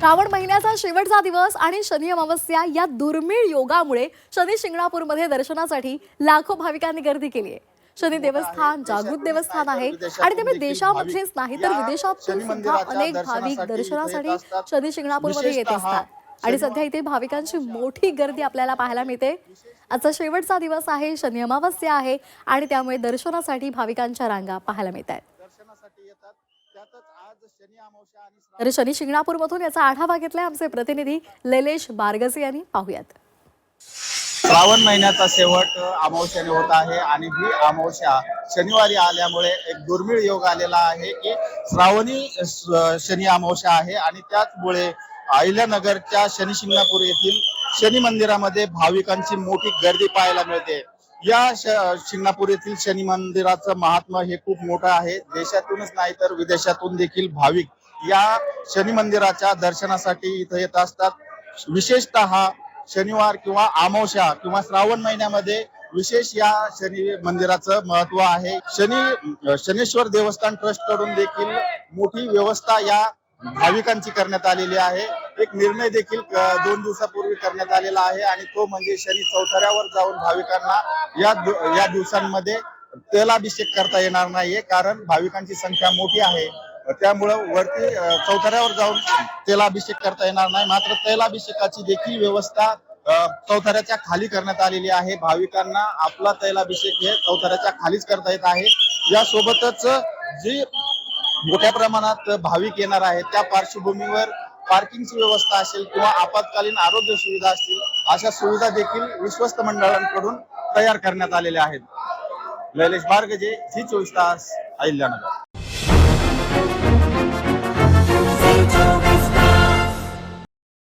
श्रावण महिन्याचा शेवटचा दिवस आणि शनी अमावस्या या दुर्मिळ योगामुळे शनी शिंगणापूरमध्ये दर्शनासाठी लाखो भाविकांनी गर्दी केली आहे. शनी देवस्थान जागृत देवस्थान आहे आणि त्यामुळे देशामध्येच नाही तर विदेशातून सुद्धा अनेक भाविक दर्शनासाठी शनी शिंगणापूरमध्ये येत असतात. आणि सध्या इथे भाविकांची मोठी गर्दी आपल्याला पाहायला मिळते. आजचा शेवटचा दिवस आहे शनी अमावस्या आहे आणि त्यामुळे दर्शनासाठी भाविकांच्या रांगा पाहायला मिळत आहेत येतात. त्यातच आज शनी अमावस्या आणि तर शनी शिंगणापूरमधून याचा आढावा घेतलाय आमचे प्रतिनिधी लैलेश बारगसे यांनी. पाहूयात. श्रावण महिन्याचा शेवट अमावस्याने होत आहे आणि ही अमावस्या शनिवारी आल्यामुळे एक दुर्मिळ योग आलेला आहे की श्रावणी शनी अमावस्या आहे आणि त्याचमुळे अहिल्यानगरच्या शनी शिंगणापूर येथील शनी मंदिरामध्ये भाविकांची मोठी गर्दी पाहायला मिळते. या श- शिंगणापूर येथील शनी मंदिराचं महात्म्य हे खूप मोठं आहे. देशातूनच नाही तर विदेशातून देखील भाविक या शनी मंदिराच्या दर्शनासाठी इथं येत असतात. विशेषतः शनिवार किंवा अमावस्या किंवा श्रावण महिन्यामध्ये विशेष या शनी मंदिराचं महत्त्व आहे. शनी शनेश्वर देवस्थान ट्रस्टकडून देखील मोठी व्यवस्था या भाविकांची करण्यात आलेली आहे. एक निर्णय देखील दोन दिवसापूर्वी करण्यात आलेला आहे आणि तो म्हणजे शनी चौथऱ्यावर जाऊन भाविकांना या या दिवसांमध्ये तेलाभिषेक करता येणार नाहीये कारण भाविकांची संख्या मोठी आहे. त्यामुळं वरती चौथऱ्यावर जाऊन तेलाभिषेक करता येणार नाही. मात्र तेलाभिषेकाची देखील व्यवस्था चौथऱ्याच्या खाली करण्यात आलेली आहे. भाविकांना आपला तैलाभिषेक हे चौथऱ्याच्या खालीच करता येत आहे. यासोबतच जी मोठ्या प्रमाणात भाविक येणार आहेत त्या पार्श्वभूमीवर पार्किंगची व्यवस्था असेल किंवा आपत्कालीन आरोग्य सुविधा असतील अशा सुविधा देखील विश्वस्त मंडळांकडून तयार करण्यात आलेल्या आहेत. लैलेश बारगजे ही चोवीस तास अहिल्यानगर.